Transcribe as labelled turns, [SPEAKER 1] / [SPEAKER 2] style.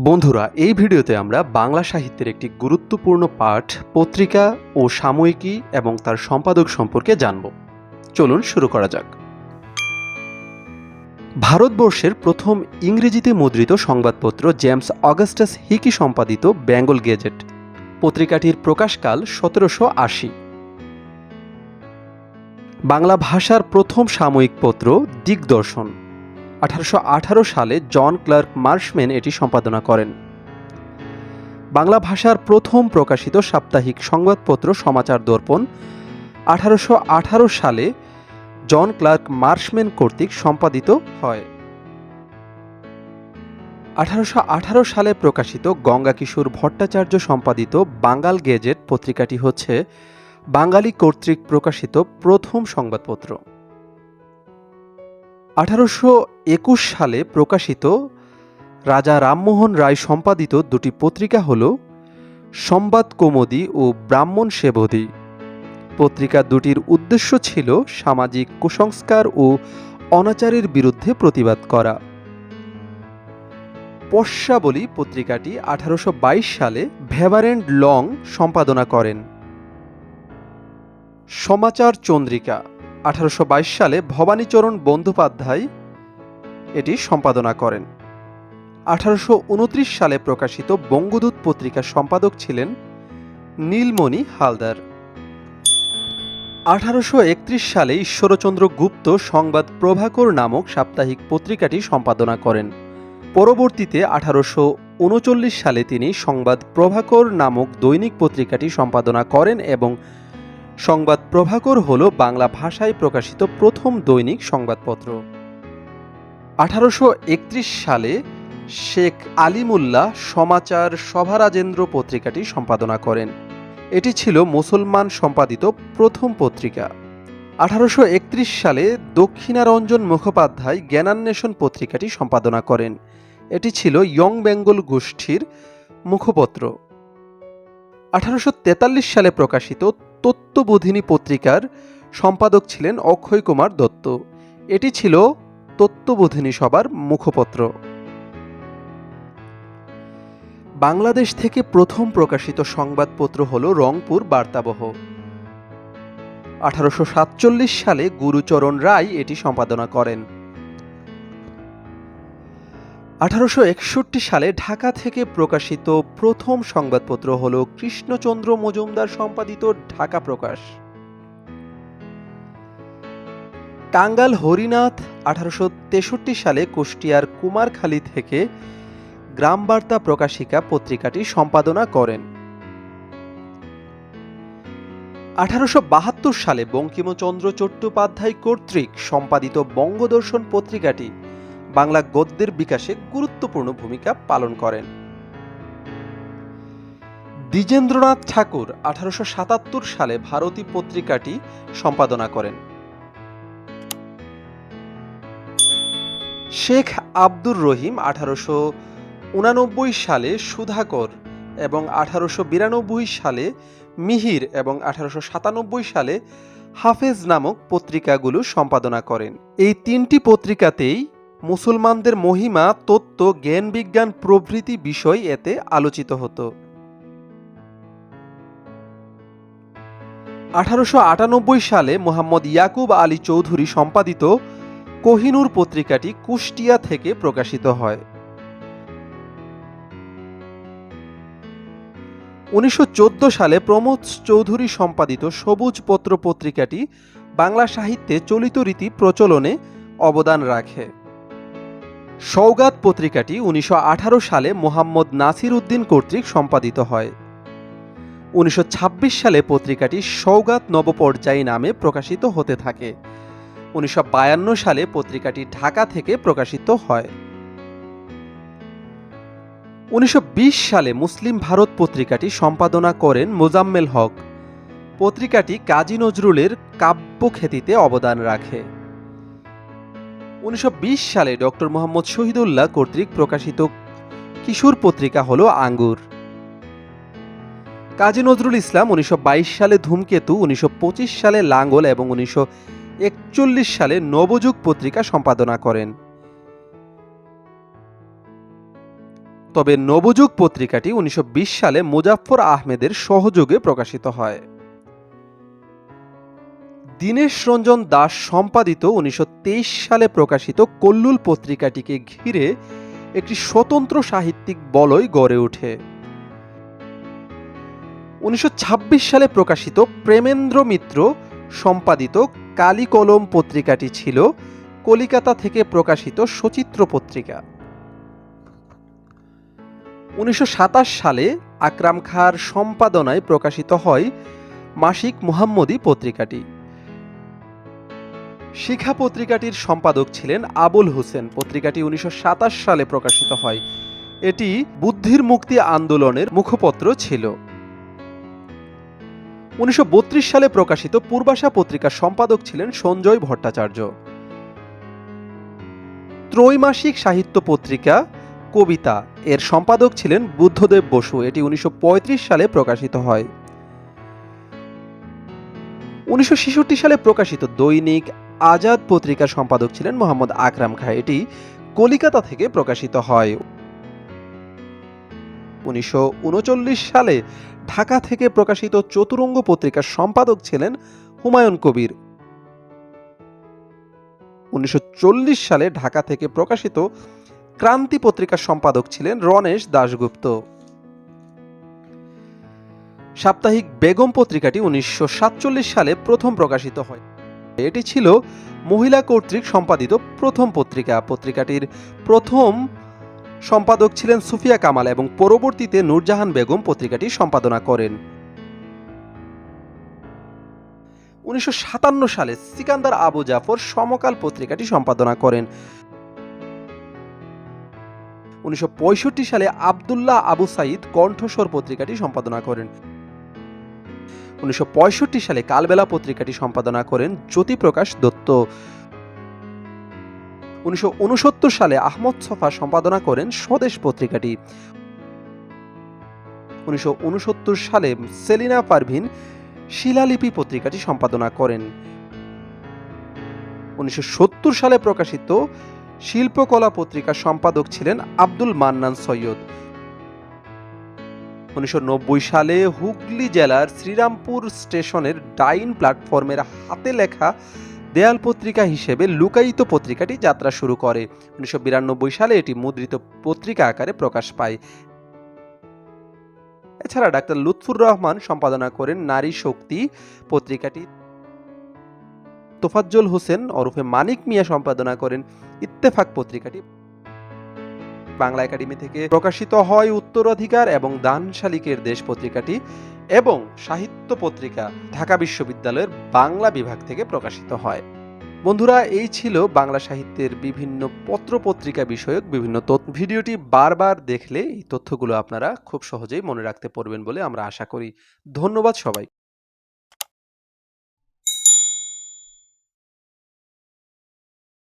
[SPEAKER 1] বন্ধুরা, এই ভিডিওতে আমরা বাংলা সাহিত্যের একটি গুরুত্বপূর্ণ পাঠ, পত্রিকা ও সাময়িকী এবং তার সম্পাদক সম্পর্কে জানব। চলুন শুরু করা যাক। ভারতবর্ষের প্রথম ইংরেজিতে মুদ্রিত সংবাদপত্র জেমস অগাস্টাস হিকি সম্পাদিত বেঙ্গল গেজেট। পত্রিকাটির প্রকাশকাল সতেরোশো আশি। বাংলা ভাষার প্রথম সাময়িক পত্র দিগদর্শন। আঠারোশো আঠারো সালে জন ক্লার্ক মার্শম্যান এটি সম্পাদনা করেন। বাংলা ভাষার প্রথম প্রকাশিত সাপ্তাহিক সংবাদপত্র সমাচার দর্পণ আঠারোশো আঠারো সালে জন ক্লার্ক মার্শম্যান কর্তৃক সম্পাদিত হয়। আঠারোশো আঠারো সালে প্রকাশিত গঙ্গা কিশোর ভট্টাচার্য সম্পাদিত বাঙ্গাল গেজেট পত্রিকাটি হচ্ছে বাঙালি কর্তৃক প্রকাশিত প্রথম সংবাদপত্র। আঠারোশো একুশ সালে প্রকাশিত রাজা রামমোহন রায় সম্পাদিত দুটি পত্রিকা হল সংবাদ কৌমুদী ও ব্রাহ্মণ সেবদী পত্রিকা দুটির উদ্দেশ্য ছিল সামাজিক কুসংস্কার ও অনাচারের বিরুদ্ধে প্রতিবাদ করা। পশ্যাবলী পত্রিকাটি আঠারোশো বাইশ সালে ভেভারেন্ড লং সম্পাদনা করেন। সমাচার চন্দ্রিকা আঠারোশো সালে ভবানীচরণ বন্দ্যোপাধ্যায় এটি সম্পাদনা করেন। আঠারোশো সালে প্রকাশিত বঙ্গদূত পত্রিকার সম্পাদক ছিলেন নীলমণি হালদার। আঠারোশো একত্রিশ সালে ঈশ্বরচন্দ্র গুপ্ত সংবাদ প্রভাকর নামক সাপ্তাহিক পত্রিকাটি সম্পাদনা করেন। পরবর্তীতে আঠারোশো উনচল্লিশ সালে তিনি সংবাদ প্রভাকর নামক দৈনিক পত্রিকাটি সম্পাদনা করেন এবং সংবাদ প্রভাকর হল বাংলা ভাষায় প্রকাশিত প্রথম দৈনিক সংবাদপত্র। আঠারোশো একত্রিশ সালে শেখ আলিমুল্লাহ সমাচার সভারাজেন্দ্র পত্রিকাটি সম্পাদনা করেন। এটি ছিল মুসলমান সম্পাদিত প্রথম পত্রিকা। আঠারোশো একত্রিশ সালে দক্ষিণারঞ্জন মুখোপাধ্যায় জ্ঞানান্বেষণ পত্রিকাটি সম্পাদনা করেন। এটি ছিল ইয়ং বেঙ্গল গোষ্ঠীর মুখপত্র। আঠারোশো তেতাল্লিশ সালে প্রকাশিত তত্ত্ববোধিনী পত্রিকার সম্পাদক ছিলেন অক্ষয় কুমার দত্ত। এটি ছিল তত্ত্ববোধিনী সভার মুখপত্র। বাংলাদেশ থেকে প্রথম প্রকাশিত সংবাদপত্র হল রংপুর বার্তাবহ। আঠারোশো সাতচল্লিশ সালে গুরুচরণ রায় এটি সম্পাদনা করেন। আঠারোশো একষট্টি সালে ঢাকা থেকে প্রকাশিত প্রথম সংবাদপত্র হল কৃষ্ণচন্দ্র মজুমদার সম্পাদিত ঢাকা প্রকাশ। টাঙ্গাল হরিনাথ আঠারোশো তেষট্টি সালে কুষ্টিয়ার কুমারখালী থেকে গ্রামবার্তা প্রকাশিকা পত্রিকাটি সম্পাদনা করেন। আঠারোশো বাহাত্তর সালে বঙ্কিমচন্দ্র চট্টোপাধ্যায় কর্তৃক সম্পাদিত বঙ্গদর্শন পত্রিকাটি বাংলা গদ্যের বিকাশে গুরুত্বপূর্ণ ভূমিকা পালন করেন। দ্বিজেন্দ্রনাথ ঠাকুর আঠারোশো সাতাত্তর সালে ভারতী পত্রিকাটি সম্পাদনা করেন। শেখ আব্দুর রহিম আঠারোশো উনানব্বই সালে সুধাকর এবং আঠারোশো বিরানব্বই সালে মিহির এবং আঠারোশো সাতানব্বই সালে হাফেজ নামক পত্রিকাগুলো সম্পাদনা করেন। এই তিনটি পত্রিকাতেই মুসলমানদের মহিমা, তত্ত্ব জ্ঞান বিজ্ঞান প্রভৃতি বিষয় এতে আলোচিত হতো। আঠারোশো আটানব্বই সালে মোহাম্মদ ইয়াকুব আলী চৌধুরী সম্পাদিত কোহিনুর পত্রিকাটি কুষ্টিয়া থেকে প্রকাশিত হয়। উনিশশো চোদ্দ সালে প্রমোদ চৌধুরী সম্পাদিত সবুজ পত্র পত্রিকাটি বাংলা সাহিত্যে চলিত রীতি প্রচলনে অবদান রাখে। সৌগাত পত্রিকাটি উনিশশো আঠারো সালে মোহাম্মদ নাসির উদ্দিন কর্তৃক সম্পাদিত হয়। উনিশশো ছাব্বিশ সালে পত্রিকাটি সৌগাত নবপর্যায়ী নামে প্রকাশিত হতে থাকে। উনিশশো বায়ান্ন সালে পত্রিকাটি ঢাকা থেকে প্রকাশিত হয়। উনিশশো বিশ সালে মুসলিম ভারত পত্রিকাটি সম্পাদনা করেন মোজাম্মেল হক। পত্রিকাটি কাজী নজরুলের কাব্যখ্যাতিতে অবদান রাখে। উনিশশো বিশ সালে ডক্টর মোহাম্মদ শহীদুল্লাহ কর্তৃক প্রকাশিত কিশোর পত্রিকা হল আঙ্গুর। কাজী নজরুল ইসলাম উনিশশো বাইশ সালে ধূমকেতু, উনিশশো পঁচিশ সালে লাঙ্গল এবং উনিশশো একচল্লিশ সালে নবযুগ পত্রিকা সম্পাদনা করেন। তবে নবযুগ পত্রিকাটি উনিশশো বিশ সালে মুজাফফর আহমেদের সহযোগে প্রকাশিত হয়। দীনেশ রঞ্জন দাস সম্পাদিত উনিশশো তেইশ সালে প্রকাশিত কল্লুল পত্রিকাটিকে ঘিরে একটি স্বতন্ত্র সাহিত্যিক বলয় গড়ে ওঠে। উনিশশো সালে প্রকাশিত প্রেমেন্দ্র মিত্র সম্পাদিত কালিকলম পত্রিকাটি ছিল কলিকাতা থেকে প্রকাশিত সচিত্র পত্রিকা। উনিশশো সাতাশ সালে আকরাম খাঁর সম্পাদনায় প্রকাশিত হয় মাসিক মুহাম্মদী পত্রিকাটি। শিখা পত্রিকাটির সম্পাদক ছিলেন আবুল হোসেন। পত্রিকাটি উনিশশো সালে প্রকাশিত হয়। এটি বুদ্ধির মুক্তি আন্দোলনের মুখপত্র ছিল। উনিশশো সালে প্রকাশিত পূর্বাশা পত্রিকার সম্পাদক ছিলেন সঞ্জয় ভট্টাচার্য। ত্রৈমাসিক সাহিত্য পত্রিকা কবিতা এর সম্পাদক ছিলেন বুদ্ধদেব বসু। এটি উনিশশো পঁয়ত্রিশ সালে প্রকাশিত হয়। উনিশশো ছেষট্টি সালে প্রকাশিত দৈনিক আজাদ পত্রিকার সম্পাদক ছিলেন মোহাম্মদ আকরাম খা। এটি কলিকাতা থেকে প্রকাশিত হয়। উনিশশো উনচল্লিশ সালে ঢাকা থেকে প্রকাশিত চতুরঙ্গ পত্রিকার সম্পাদক ছিলেন হুমায়ুন কবির। উনিশশো চল্লিশ সালে ঢাকা থেকে প্রকাশিত ক্রান্তি পত্রিকার সম্পাদক ছিলেন রণেশ দাশগুপ্ত। সাপ্তাহিক বেগম পত্রিকাটি উনিশশো সাতচল্লিশ সালে প্রথম প্রকাশিত হয়। এটি ছিল মহিলা কর্তৃক সম্পাদিত প্রথম পত্রিকা। পত্রিকাটির প্রথম সম্পাদক ছিলেন সুফিয়া কামাল এবং পরবর্তীতে নূরজাহান বেগম পত্রিকাটি সম্পাদনা করেন। উনিশশো সাতান্ন সালে সিকান্দার আবু জাফর সমকাল পত্রিকাটি সম্পাদনা করেন। উনিশশো পঁয়ষট্টি সালে আবদুল্লাহ আবু সাইদ কণ্ঠস্বর পত্রিকাটি সম্পাদনা করেন। উনিশশো পঁয়ষট্টি সালে কালবেলা পত্রিকাটি সম্পাদনা করেন জ্যোতিপ্রকাশ দত্ত। উনিশশো উনসত্তর সালে আহমদ সফা সম্পাদনা করেন স্বদেশ পত্রিকাটি। উনিশশো উনসত্তর সালে সেলিনা পারভিন শিলালিপি পত্রিকাটি সম্পাদনা করেন। উনিশশো সত্তর সালে প্রকাশিত শিল্পকলা পত্রিকার সম্পাদক ছিলেন আব্দুল মান্নান সৈয়দ। উনিশশো নব্বই সালে হুগলি জেলার শ্রীরামপুর স্টেশনের ডাইন প্ল্যাটফর্মের হাতে লেখা দেয়াল পত্রিকা হিসেবে লুকায়িত পত্রিকাটি যাত্রা শুরু করে। উনিশশো বিরানব্বই সালে এটি মুদ্রিত পত্রিকা আকারে প্রকাশ পায়। এছাড়া ডাক্তার লুৎফুর রহমান সম্পাদনা করেন নারী শক্তি পত্রিকাটি। তোফাজ্জল হোসেন ওরফে মানিক মিয়া সম্পাদনা করেন ইত্তেফাক পত্রিকাটি। বাংলা একাডেমি থেকে প্রকাশিত হয় উত্তরাধিকার এবং দান শালিকের দেশ পত্রিকাটি এবং সাহিত্য পত্রিকা ঢাকা বিশ্ববিদ্যালয়ের বাংলা বিভাগ থেকে প্রকাশিত হয়। বন্ধুরা, এই ছিল বাংলা সাহিত্যের বিভিন্ন পত্র পত্রিকা বিষয়ক বিভিন্ন তথ্য। ভিডিওটি বারবার দেখলে এই তথ্যগুলো আপনারা খুব সহজেই মনে রাখতে পারবেন বলে আমরা আশা করি। ধন্যবাদ সবাই